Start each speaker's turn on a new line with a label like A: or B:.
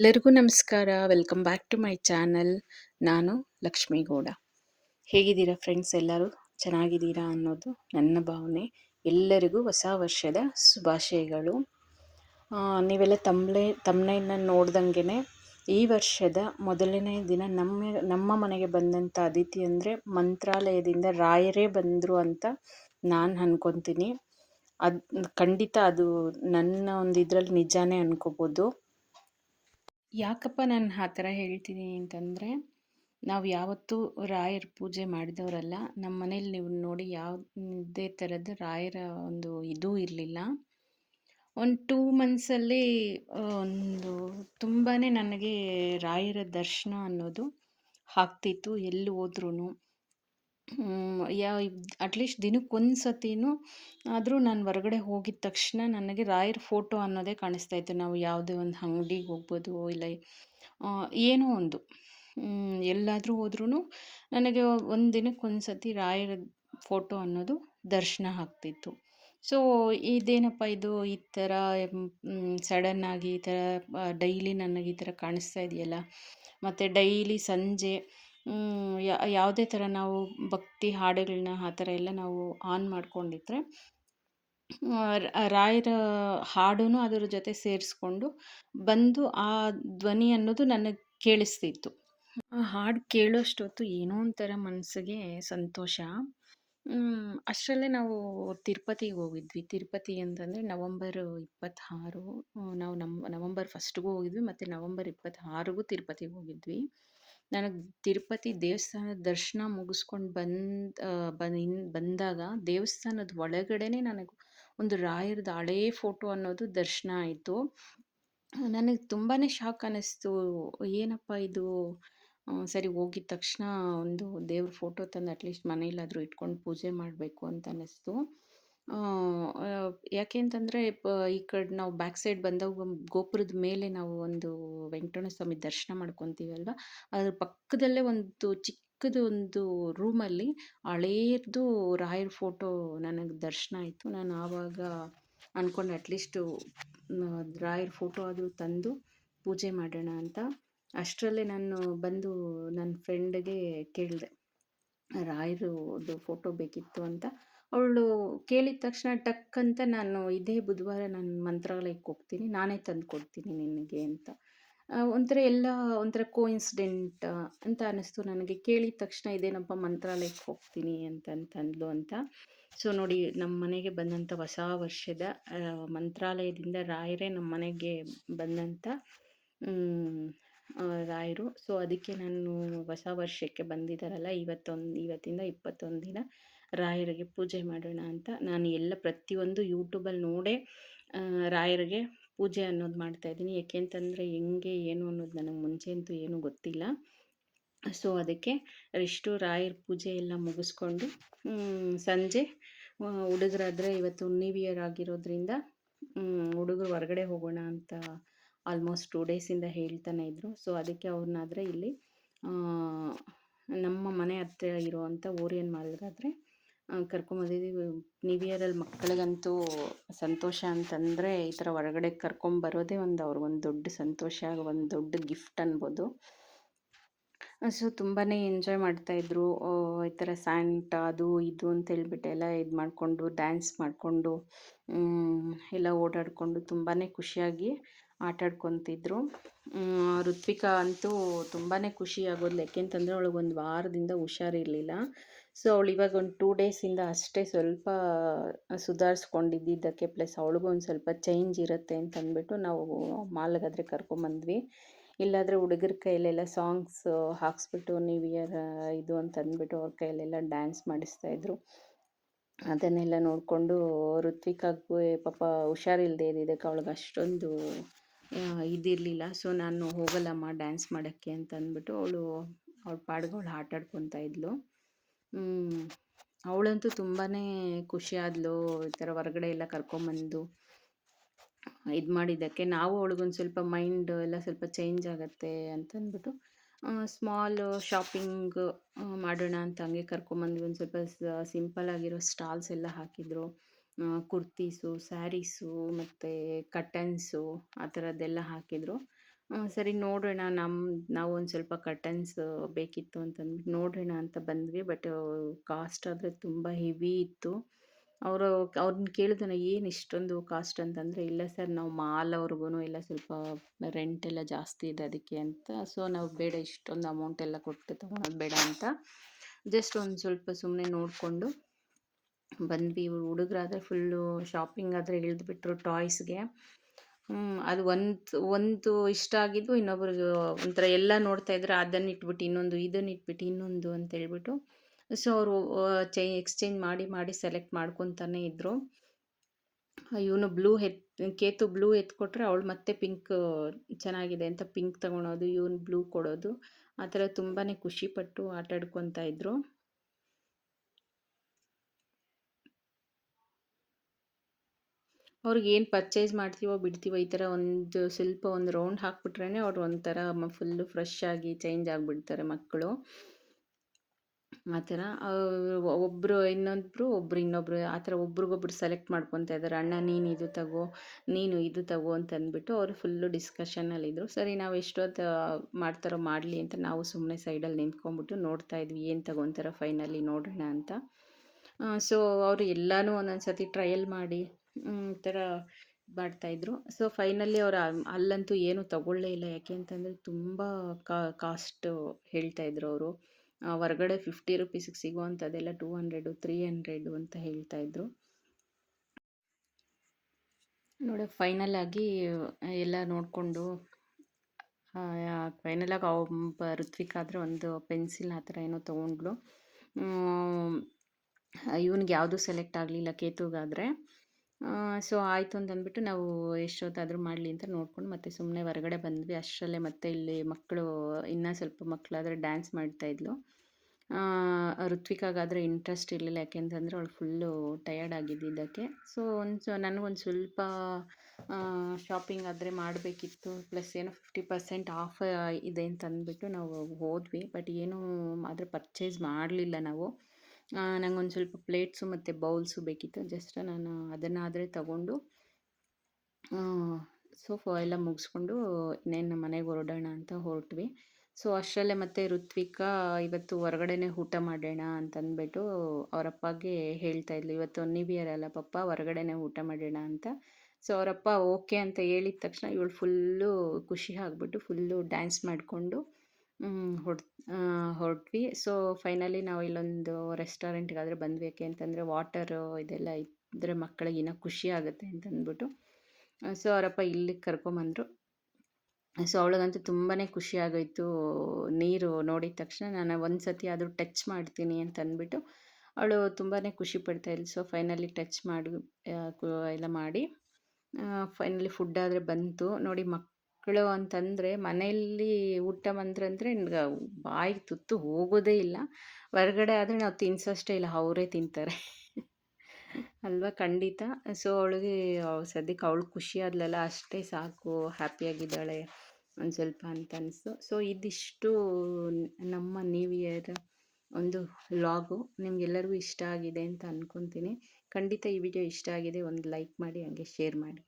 A: ಎಲ್ಲರಿಗೂ ನಮಸ್ಕಾರ. Welcome back to my channel ನಾನು ಲಕ್ಷ್ಮೀಗೌಡ ಹೇಗಿದ್ದೀರಾ ಫ್ರೆಂಡ್ಸ್ ಎಲ್ಲರೂ? ಚೆನ್ನಾಗಿದ್ದೀರಾ ಅನ್ನೋದು ನನ್ನ ಭಾವನೆ. ಎಲ್ಲರಿಗೂ ಹೊಸ ವರ್ಷದ ಶುಭಾಶಯಗಳು. ನೀವೆಲ್ಲ ತಮ್ಮಲೆ ತಮ್ಮನೆಯನ್ನು ನೋಡ್ದಂಗೆ ಈ ವರ್ಷದ ಮೊದಲನೇ ದಿನ ನಮ್ಮ ನಮ್ಮ ಮನೆಗೆ ಬಂದಂಥ ಅತಿಥಿ ಅಂದರೆ ಮಂತ್ರಾಲಯದಿಂದ ರಾಯರೇ ಬಂದರು ಅಂತ ನಾನು ಅನ್ಕೊತೀನಿ. ಅದು, ಖಂಡಿತ ಅದು ನನ್ನ ಒಂದು ಇದರಲ್ಲಿ ನಿಜಾನೇ ಅನ್ಕೋಬೋದು. ಯಾಕಪ್ಪ ನಾನು ಆ ಥರ ಹೇಳ್ತೀನಿ ಅಂತಂದರೆ, ನಾವು ಯಾವತ್ತೂ ರಾಯರ ಪೂಜೆ ಮಾಡಿದವರಲ್ಲ ನಮ್ಮ ಮನೇಲಿ ನೀವು ನೋಡಿ ಯಾವುದೇ ಥರದ ರಾಯರ ಒಂದು ಇದು ಇರಲಿಲ್ಲ. ಒಂದು ಟೂ ಮಂತ್ಸಲ್ಲಿ ಒಂದು ತುಂಬಾ ನನಗೆ ರಾಯರ ದರ್ಶನ ಅನ್ನೋದು ಆಗ್ತಿತ್ತು, ಎಲ್ಲಿ ಹೋದ್ರೂ ಯಾ ಅಟ್ಲೀಸ್ಟ್ ದಿನಕ್ಕೊಂದು ಸತಿನೂ ಆದರೂ ನಾನು ಹೊರಗಡೆ ಹೋಗಿದ ತಕ್ಷಣ ನನಗೆ ರಾಯರ ಫೋಟೋ ಅನ್ನೋದೇ ಕಾಣಿಸ್ತಾ ಇತ್ತು. ನಾವು ಯಾವುದೇ ಒಂದು ಅಂಗ್ಡಿಗೆ ಹೋಗ್ಬೋದು ಇಲ್ಲ ಏನೋ ಒಂದು. ಎಲ್ಲಾದರೂ ಹೋದ್ರೂ ನನಗೆ ಒಂದು ದಿನಕ್ಕೆ ಒಂದು ಸತಿ ರಾಯರ ಫೋಟೋ ಅನ್ನೋದು ದರ್ಶನ ಆಗ್ತಿತ್ತು. ಸೊ ಇದೇನಪ್ಪ ಇದು? ಈ ಥರ ಸಡನ್ನಾಗಿ ಈ ಥರ ಡೈಲಿ ನನಗೆ ಈ ಥರ ಕಾಣಿಸ್ತಾ ಇದೆಯಲ್ಲ? ಮತ್ತು ಡೈಲಿ ಸಂಜೆ ಯಾವುದೇ ಥರ ನಾವು ಭಕ್ತಿ ಹಾಡುಗಳನ್ನ ಆ ಥರ ಎಲ್ಲ ನಾವು ಆನ್ ಮಾಡಿಕೊಂಡಿದ್ರೆ ರಾಯರ ಹಾಡೂ ಅದರ ಜೊತೆ ಸೇರಿಸ್ಕೊಂಡು ಬಂದು ಆ ಧ್ವನಿ ಅನ್ನೋದು ನನಗೆ ಕೇಳಿಸ್ತಿತ್ತು. ಆ ಹಾಡು ಕೇಳೋಷ್ಟೊತ್ತು ಏನೋ ಒಂಥರ ಮನಸ್ಸಿಗೆ ಸಂತೋಷ. ಅಷ್ಟರಲ್ಲೇ ನಾವು ತಿರುಪತಿಗೆ ಹೋಗಿದ್ವಿ. ತಿರುಪತಿ ಅಂತಂದರೆ ನವಂಬರ್ ಇಪ್ಪತ್ತಾರು ನಾವು ನಮ್ಮ ನವಂಬರ್ ಫಸ್ಟ್ಗೂ ಹೋಗಿದ್ವಿ, ಮತ್ತು ನವಂಬರ್ ಇಪ್ಪತ್ತಾರಿಗೂ ತಿರುಪತಿಗೆ ಹೋಗಿದ್ವಿ. ನನಗೆ ತಿರುಪತಿ ದೇವಸ್ಥಾನದ ದರ್ಶನ ಮುಗಿಸ್ಕೊಂಡು ಬಂದು ಬಂದು ಬಂದಾಗ ದೇವಸ್ಥಾನದ ಒಳಗಡೆನೇ ನನಗೆ ಒಂದು ರಾಯರದ ಹಳೇ ಫೋಟೋ ಅನ್ನೋದು ದರ್ಶನ ಆಯಿತು. ನನಗೆ ತುಂಬಾ ಶಾಕ್ ಅನ್ನಿಸ್ತು. ಏನಪ್ಪ ಇದು? ಸರಿ ಹೋಗಿದ ತಕ್ಷಣ ಒಂದು ದೇವ್ರ ಫೋಟೋ ತಂದು ಅಟ್ಲೀಸ್ಟ್ ಮನೇಲಾದರೂ ಇಟ್ಕೊಂಡು ಪೂಜೆ ಮಾಡಬೇಕು ಅಂತ ಅನ್ನಿಸ್ತು. ಯಾಕೆ ಅಂತಂದರೆ ಈ ಕಡೆ ನಾವು ಬ್ಯಾಕ್ ಸೈಡ್ ಬಂದಾಗ ಗೋಪುರದ ಮೇಲೆ ನಾವು ಒಂದು ವೆಂಕಟರಮಣ ಸ್ವಾಮಿ ದರ್ಶನ ಮಾಡ್ಕೊತೀವಲ್ವ? ಅದ್ರ ಪಕ್ಕದಲ್ಲೇ ಒಂದು ಚಿಕ್ಕದು ಒಂದು ರೂಮಲ್ಲಿ ಹಳೇದು ರಾಯರ ಫೋಟೋ ನನಗೆ ದರ್ಶನ ಆಯಿತು. ನಾನು ಆವಾಗ ಅಂದ್ಕೊಂಡೆ ಅಟ್ಲೀಸ್ಟು ರಾಯರ ಫೋಟೋ ಆದರೂ ತಂದು ಪೂಜೆ ಮಾಡೋಣ ಅಂತ. ಅಷ್ಟರಲ್ಲೇ ನಾನು ಬಂದು ನನ್ನ ಫ್ರೆಂಡ್ಗೆ ಕೇಳಿದೆ, ರಾಯರದು ಫೋಟೋ ಬೇಕಿತ್ತು ಅಂತ. ಅವಳು ಕೇಳಿದ ತಕ್ಷಣ ಟಕ್ ಅಂತ ನಾನು ಇದೇ ಬುಧವಾರ ನಾನು ಮಂತ್ರಾಲಯಕ್ಕೆ ಹೋಗ್ತೀನಿ, ನಾನೇ ತಂದು ಕೊಡ್ತೀನಿ ನಿನಗೆ ಅಂತ. ಒಂಥರ ಎಲ್ಲ ಒಂಥರ ಕೋಇನ್ಸಿಡೆಂಟ್ ಅಂತ ಅನ್ನಿಸ್ತು ನನಗೆ. ಕೇಳಿದ ತಕ್ಷಣ ಇದೇನಪ್ಪ ಮಂತ್ರಾಲಯಕ್ಕೆ ಹೋಗ್ತೀನಿ ಅಂತ ಅಂತಂದ್ಲು ಅಂತ. ಸೊ ನೋಡಿ ನಮ್ಮ ಮನೆಗೆ ಬಂದಂಥ ಹೊಸ ವರ್ಷದ ಮಂತ್ರಾಲಯದಿಂದ ರಾಯರೇ ನಮ್ಮ ಮನೆಗೆ ಬಂದಂಥ ರಾಯರು. ಸೊ ಅದಕ್ಕೆ ನಾನು ಹೊಸ ವರ್ಷಕ್ಕೆ ಬಂದಿದ್ದಾರಲ್ಲ, ಇವತ್ತೊಂದು, ಇವತ್ತಿಂದ ಇಪ್ಪತ್ತೊಂದು ದಿನ. ರಾಯರಿಗೆ ಪೂಜೆ ಮಾಡೋಣ ಅಂತ ನಾನು ಎಲ್ಲ ಪ್ರತಿಯೊಂದು ಯೂಟ್ಯೂಬಲ್ಲಿ ನೋಡೇ ರಾಯರಿಗೆ ಪೂಜೆ ಅನ್ನೋದು ಮಾಡ್ತಾಯಿದ್ದೀನಿ ಏಕೆಂತಂದರೆ ಹೆಂಗೆ, ಏನು ಅನ್ನೋದು ನನಗೆ ಮುಂಚೆ ಅಂತೂ ಏನೂ ಗೊತ್ತಿಲ್ಲ. ಸೊ, ಅದಕ್ಕೆ ಇಷ್ಟು ರಾಯರ ಪೂಜೆ ಎಲ್ಲ ಮುಗಿಸ್ಕೊಂಡು ಸಂಜೆ ಹುಡುಗರಾದರೆ ಇವತ್ತು ನ್ಯೂ ಇಯರ್ ಆಗಿರೋದ್ರಿಂದ ಹುಡುಗರು ಹೊರಗಡೆ ಹೋಗೋಣ ಅಂತ ಆಲ್ಮೋಸ್ಟ್ ಟೂ ಡೇಸಿಂದ ಹೇಳ್ತಾನೆ ಇದ್ದರು ಸೊ, ಅದಕ್ಕೆ ಅವ್ರನ್ನಾದರೆ ಇಲ್ಲಿ ನಮ್ಮ ಮನೆ ಹತ್ತಿರ ಇರುವಂಥ ಓರಿಯನ್ ಮಾಲ್ಗಾದರೆ ಕರ್ಕೊಂಬಂದಿದ್ದೀವಿ ನ್ಯೂ ಇಯರಲ್ಲಿ ಮಕ್ಕಳಿಗಂತೂ ಸಂತೋಷ ಅಂತಂದರೆ ಈ ಥರ ಹೊರಗಡೆ ಕರ್ಕೊಂಬರೋದೇ ಒಂದು ಅವ್ರಿಗೊಂದು ದೊಡ್ಡ ಸಂತೋಷ, ಒಂದು ದೊಡ್ಡ ಗಿಫ್ಟ್ ಅನ್ಬೋದು. ಸೊ ತುಂಬಾ ಎಂಜಾಯ್ ಮಾಡ್ತಾಯಿದ್ರು ಈ ಥರ ಸ್ಯಾಂಟ್ ಅದು ಇದು ಅಂತ ಹೇಳ್ಬಿಟ್ಟು ಎಲ್ಲ ಇದು ಮಾಡಿಕೊಂಡು ಡ್ಯಾನ್ಸ್ ಮಾಡಿಕೊಂಡು ಎಲ್ಲ ಓಡಾಡಿಕೊಂಡು ತುಂಬಾ ಖುಷಿಯಾಗಿ ಆಟ ಆಡ್ಕೊತಿದ್ರು ಋತ್ವಿಕಾ ಅಂತೂ ತುಂಬಾ ಖುಷಿ ಆಗೋದು. ಯಾಕೆಂತಂದರೆ ಅವಳಿಗೊಂದು ವಾರದಿಂದ ಹುಷಾರಿರಲಿಲ್ಲ ಸೊ ಅವಳು ಇವಾಗ ಒಂದು ಟೂ ಡೇಸಿಂದ ಅಷ್ಟೇ ಸ್ವಲ್ಪ ಸುಧಾರಿಸ್ಕೊಂಡಿದ್ದಕ್ಕೆ ಪ್ಲಸ್ ಅವಳಿಗೂ ಒಂದು ಸ್ವಲ್ಪ ಚೇಂಜ್ ಇರುತ್ತೆ ಅಂತ ಅಂದ್ಬಿಟ್ಟು ನಾವು ಮಾಲ್ಗಾದರೆ ಕರ್ಕೊಂಬಂದ್ವಿ. ಇಲ್ಲಾದರೆ ಹುಡುಗರ ಕೈಲೆಲ್ಲ ಸಾಂಗ್ಸ್ ಹಾಕ್ಸ್ಬಿಟ್ಟು ನ್ಯೂ ಇಯರ್ ಇದು ಅಂತ ಅಂದ್ಬಿಟ್ಟು ಅವ್ರ ಕೈಯಲ್ಲೆಲ್ಲ ಡ್ಯಾನ್ಸ್ ಮಾಡಿಸ್ತಾಯಿದ್ರು ಅದನ್ನೆಲ್ಲ ನೋಡಿಕೊಂಡು ಋತ್ವಿಕಾಗೂ ಪಾಪ ಹುಷಾರಿಲ್ಲದೆ ಇದ್ದಿದ್ದಕ್ಕೆ ಅವಳಿಗೆ ಅಷ್ಟೊಂದು ಇದಿರಲಿಲ್ಲ. ಸೊ ನಾನು ಹೋಗಲ್ಲಮ್ಮ ಡ್ಯಾನ್ಸ್ ಮಾಡೋಕ್ಕೆ ಅಂತ ಅಂದ್ಬಿಟ್ಟು ಅವಳು, ಅವಳ ಪಾಡ್ಗಳು ಅವಳು ಆಟ ಆಡ್ಕೊತಾ ಇದ್ಲು ಅವಳಂತೂ ತುಂಬಾ ಖುಷಿ ಈ ಥರ ಹೊರಗಡೆ ಎಲ್ಲ ಕರ್ಕೊಂಬಂದು ಇದು ಮಾಡಿದ್ದಕ್ಕೆ. ನಾವು ಅವಳಿಗೊಂದು ಸ್ವಲ್ಪ ಮೈಂಡ್ ಎಲ್ಲ ಸ್ವಲ್ಪ ಚೇಂಜ್ ಆಗುತ್ತೆ ಅಂತಂದ್ಬಿಟ್ಟು ಸ್ಮಾಲ್ ಶಾಪಿಂಗ್ ಮಾಡೋಣ ಅಂತ ಹಂಗೆ ಕರ್ಕೊಂಬಂದ್ವಿ. ಒಂದು ಸ್ವಲ್ಪ ಸಿಂಪಲ್ ಆಗಿರೋ ಸ್ಟಾಲ್ಸ್ ಎಲ್ಲ ಹಾಕಿದ್ರು. ಕುರ್ತೀಸು, ಸ್ಯಾರೀಸು ಮತ್ತು ಕಟನ್ಸು ಆ ಥರದ್ದೆಲ್ಲ ಹಾಕಿದರು. ಸರಿ ನೋಡೋಣ ನಮ್ಮ ನಾವು ಒಂದು ಸ್ವಲ್ಪ ಕಟನ್ಸ್ ಬೇಕಿತ್ತು ಅಂತಂದ್ಬಿಟ್ಟು ನೋಡೋಣ ಅಂತ ಬಂದ್ವಿ. ಬಟ್ ಕಾಸ್ಟ್ ಆದರೆ ತುಂಬ ಹೆವಿ ಇತ್ತು. ಅವರು ಅವ್ರನ್ನ ಕೇಳಿದ್ರೆ ಏನು ಇಷ್ಟೊಂದು ಕಾಸ್ಟ್ ಅಂತಂದರೆ, ಇಲ್ಲ ಸರ್ ನಾವು ಮಾಲ್ ಅವ್ರಿಗೂ ಇಲ್ಲ ಸ್ವಲ್ಪ ರೆಂಟ್ ಎಲ್ಲ ಜಾಸ್ತಿ ಇದೆ ಅದಕ್ಕೆ ಅಂತ. ಸೊ ನಾವು ಬೇಡ, ಇಷ್ಟೊಂದು ಅಮೌಂಟ್ ಎಲ್ಲ ಕೊಟ್ಟು ತೊಗೊಳೋದು ಬೇಡ ಅಂತ. ಜಸ್ಟ್ ಒಂದು ಸ್ವಲ್ಪ ಸುಮ್ಮನೆ ನೋಡಿಕೊಂಡು ಬಂದ್ವಿ ಹುಡುಗರಾದರೆ ಫುಲ್ಲು ಶಾಪಿಂಗ್ ಆದರೆ ಇಳಿದ್ಬಿಟ್ರು ಟಾಯ್ಸ್ಗೆ ಅದು ಒಂದು ಒಂದು ಇಷ್ಟ ಆಗಿದ್ದು ಇನ್ನೊಬ್ರಿಗೆ ಒಂಥರ ಎಲ್ಲ ನೋಡ್ತಾ ಇದ್ರೆ ಅದನ್ನು ಇಟ್ಬಿಟ್ಟು ಇನ್ನೊಂದು ಇದನ್ನು ಇಟ್ಬಿಟ್ಟು ಇನ್ನೊಂದು ಅಂತ ಹೇಳ್ಬಿಟ್ಟು. ಸೊ ಅವರು ಚೇ ಎಕ್ಸ್ಚೇಂಜ್ ಮಾಡಿ ಮಾಡಿ ಸೆಲೆಕ್ಟ್ ಮಾಡ್ಕೊತಾನೆ ಇದ್ದರು ಇವನು ಬ್ಲೂ ಎತ್, ಕೇತು ಬ್ಲೂ ಎತ್ಕೊಟ್ರೆ ಅವಳು ಮತ್ತೆ ಪಿಂಕ್ ಚೆನ್ನಾಗಿದೆ ಅಂತ ಪಿಂಕ್ ತಗೊಳೋದು, ಇವನು ಬ್ಲೂ ಕೊಡೋದು, ಆ ಥರ ತುಂಬಾ ಖುಷಿಪಟ್ಟು ಆಟ ಆಡ್ಕೊತಾ ಅವ್ರಿಗೆ ಏನು ಪರ್ಚೇಸ್ ಮಾಡ್ತೀವೋ ಬಿಡ್ತೀವೋ ಈ ಥರ ಒಂದು ಸ್ವಲ್ಪ ಒಂದು ರೌಂಡ್ ಹಾಕ್ಬಿಟ್ರೇ ಅವ್ರು ಒಂಥರ ಫುಲ್ಲು ಫ್ರೆಶ್ ಆಗಿ ಚೇಂಜ್ ಆಗಿಬಿಡ್ತಾರೆ ಮಕ್ಕಳು. ಆ ಥರ ಒಬ್ಬರು ಇನ್ನೊಬ್ರು, ಒಬ್ರು ಇನ್ನೊಬ್ರು, ಆ ಥರ ಒಬ್ರಿಗೊಬ್ರು ಸೆಲೆಕ್ಟ್ ಮಾಡ್ಕೊತಾ ಇದ್ದಾರೆ. ಅಣ್ಣ, ನೀನು ಇದು ತಗೋ, ನೀನು ಇದು ತಗೋ ಅಂತ ಅಂದ್ಬಿಟ್ಟು ಅವರು ಫುಲ್ಲು ಡಿಸ್ಕಷನ್ನಲ್ಲಿದ್ದರು ಸರಿ, ನಾವು ಎಷ್ಟೊತ್ತು ಮಾಡ್ತಾರೋ ಮಾಡಲಿ ಅಂತ ನಾವು ಸುಮ್ಮನೆ ಸೈಡಲ್ಲಿ ನಿಂತ್ಕೊಂಬಿಟ್ಟು ನೋಡ್ತಾ ಇದ್ವಿ. ಏನು ತಗೊತಾರೋ ಫೈನಲಿ ನೋಡೋಣ ಅಂತ. ಸೊ ಅವರು ಎಲ್ಲನೂ ಒಂದೊಂದು ಸತಿ ಟ್ರಯಲ್ ಮಾಡಿ ಈ ಥರ ಮಾಡ್ತಾಯಿದ್ರು ಸೊ ಫೈನಲಿ ಅವ್ರು ಅಲ್ಲಂತೂ ಏನೂ ತಗೊಳ್ಳೇ ಇಲ್ಲ. ಯಾಕೆ ಅಂತಂದರೆ ತುಂಬ ಕಾಸ್ಟು ಹೇಳ್ತಾಯಿದ್ರು ಅವರು. ಹೊರಗಡೆ ಫಿಫ್ಟಿ ರುಪೀಸಿಗೆ ಸಿಗುವಂಥದ್ದೆಲ್ಲ ಟೂ ಹಂಡ್ರೆಡು ತ್ರೀ ಹಂಡ್ರೆಡು ಅಂತ ಹೇಳ್ತಾಯಿದ್ರು ನೋಡಿ ಫೈನಲ್ ಆಗಿ ಎಲ್ಲ ನೋಡಿಕೊಂಡು ಫೈನಲಾಗಿ ಒಬ್ಬ ಋತ್ವಿಕ್ ಆದರೆ ಒಂದು ಪೆನ್ಸಿಲ್ ಆ ಥರ ಏನೋ ತೊಗೊಂಡ್ಲು ಇವನಿಗೆ ಯಾವುದು ಸೆಲೆಕ್ಟ್ ಆಗಲಿಲ್ಲ ಕೇತುಗಾದರೆ. ಸೊ ಆಯಿತು ಅಂತ ಅಂದ್ಬಿಟ್ಟು ನಾವು ಎಷ್ಟೊತ್ತಾದರೂ ಮಾಡಲಿ ಅಂತ ನೋಡ್ಕೊಂಡು ಮತ್ತೆ ಸುಮ್ಮನೆ ಹೊರಗಡೆ ಬಂದ್ವಿ. ಅಷ್ಟರಲ್ಲೇ ಮತ್ತೆ ಇಲ್ಲಿ ಮಕ್ಕಳು, ಇನ್ನೂ ಸ್ವಲ್ಪ ಮಕ್ಕಳಾದರೆ ಡ್ಯಾನ್ಸ್ ಮಾಡ್ತಾಯಿದ್ಲು ಋತ್ವಿಕಾಗಾದರೆ ಇಂಟ್ರೆಸ್ಟ್ ಇರಲಿಲ್ಲ. ಯಾಕೆಂತಂದರೆ ಅವಳು ಫುಲ್ಲು ಟಯರ್ಡ್ ಆಗಿದ್ದಿದ್ದಕ್ಕೆ ಸೊ ಒಂದು ನನಗೊಂದು ಸ್ವಲ್ಪ ಶಾಪಿಂಗ್ ಆದರೆ ಮಾಡಬೇಕಿತ್ತು. ಪ್ಲಸ್ ಏನೋ ಫಿಫ್ಟಿ ಪರ್ಸೆಂಟ್ ಆಫ್ ಇದೆ ಅಂತ ಅಂದ್ಬಿಟ್ಟು ನಾವು ಹೋದ್ವಿ. ಬಟ್ ಏನೂ ಆದರೆ ಪರ್ಚೇಸ್ ಮಾಡಲಿಲ್ಲ ನಾವು. ನಂಗೊಂದು ಸ್ವಲ್ಪ ಪ್ಲೇಟ್ಸು ಮತ್ತು ಬೌಲ್ಸು ಬೇಕಿತ್ತು. ಜಸ್ಟ್ ನಾನು ಅದನ್ನಾದರೆ ತಗೊಂಡು ಸೊ ಎಲ್ಲ ಮುಗಿಸ್ಕೊಂಡು ಇನ್ನೇನು ಮನೆಗೆ ಹೊರಡೋಣ ಅಂತ ಹೊರಟ್ವಿ. ಸೊ, ಅಷ್ಟರಲ್ಲೇ ಮತ್ತೆ ಋತ್ವಿಕಾ, ಇವತ್ತು ಹೊರಗಡೆನೆ ಊಟ ಮಾಡೋಣ ಅಂತಂದ್ಬಿಟ್ಟು ಅವರಪ್ಪಗೆ ಹೇಳ್ತಾ ಇದ್ಲು. ಇವತ್ತು ನ್ಯೂ ಇಯರ್ ಅಲ್ಲ ಪಪ್ಪ, ಹೊರಗಡೆನೆ ಊಟ ಮಾಡೋಣ ಅಂತ. ಸೊ ಅವರಪ್ಪ ಓಕೆ ಅಂತ ಹೇಳಿದ ತಕ್ಷಣ ಇವಳು ಫುಲ್ಲು ಖುಷಿ ಆಗಿಬಿಟ್ಟು ಫುಲ್ಲು ಡ್ಯಾನ್ಸ್ ಮಾಡಿಕೊಂಡು ಹೊಡ್ ಹೊರಟ್ವಿ ಸೊ ಫೈನಲಿ ನಾವು ಇಲ್ಲೊಂದು ರೆಸ್ಟೋರೆಂಟ್ಗಾದರೆ ಬಂದ್ವಿ. ಯಾಕೆ ಅಂತಂದರೆ ವಾಟರು ಇದೆಲ್ಲ ಇದ್ದರೆ ಮಕ್ಕಳಿಗೆ ಇನ್ನೂ ಖುಷಿ ಆಗುತ್ತೆ ಅಂತ ಅಂದ್ಬಿಟ್ಟು ಸೊ ಅವರಪ್ಪ ಇಲ್ಲಿಗೆ ಕರ್ಕೊಂಬಂದರು. ಸೊ ಅವಳಿಗಂತೂ ತುಂಬಾ ಖುಷಿ ಆಗೋಯಿತು. ನೀರು ನೋಡಿದ ತಕ್ಷಣ ನಾನು ಒಂದು ಸತಿ ಆದರೂ ಟಚ್ ಮಾಡ್ತೀನಿ ಅಂತ ಅಂದ್ಬಿಟ್ಟು ಅವಳು ತುಂಬಾ ಖುಷಿ ಪಡ್ತಾಯಿದ್ಲು ಸೊ ಫೈನಲಿ ಟಚ್ ಮಾಡಿ ಎಲ್ಲ ಮಾಡಿ. ಫೈನಲಿ ಫುಡ್ ಆದರೆ ಬಂತು. ನೋಡಿ ಮಕ್ ಮಕ್ಕಳು ಅಂತಂದರೆ ಮನೆಯಲ್ಲಿ ಊಟ ಬಂದ್ರಂದರೆ ಬಾಯಿಗೆ ತುತ್ತು ಹೋಗೋದೇ ಇಲ್ಲ. ಹೊರಗಡೆ ಆದರೆ ನಾವು ತಿನ್ಸೋಷ್ಟೇ ಇಲ್ಲ, ಅವರೇ ತಿಂತಾರೆ. ಅಲ್ವಾ ಖಂಡಿತ. ಸೊ ಅವಳಿಗೆ ಸದ್ಯಕ್ಕೆ ಅವಳು ಖುಷಿ ಆದ್ಲಲ್ಲ, ಅಷ್ಟೇ ಸಾಕು ಹ್ಯಾಪಿಯಾಗಿದ್ದಾಳೆ ಒಂದು ಸ್ವಲ್ಪ ಅಂತ ಅನಿಸ್ತು. ಸೊ ಇದಿಷ್ಟು ನಮ್ಮ ನ್ಯೂ ಇಯರ್ ಒಂದು ವ್ಲಾಗು ನಿಮ್ಗೆಲ್ಲರಿಗೂ ಇಷ್ಟ ಆಗಿದೆ ಅಂತ ಅಂದ್ಕೊತೀನಿ ಖಂಡಿತ ಈ ವಿಡಿಯೋ ಇಷ್ಟ ಆಗಿದೆ, ಒಂದು ಲೈಕ್ ಮಾಡಿ, ಹಾಗೆ ಶೇರ್ ಮಾಡಿ.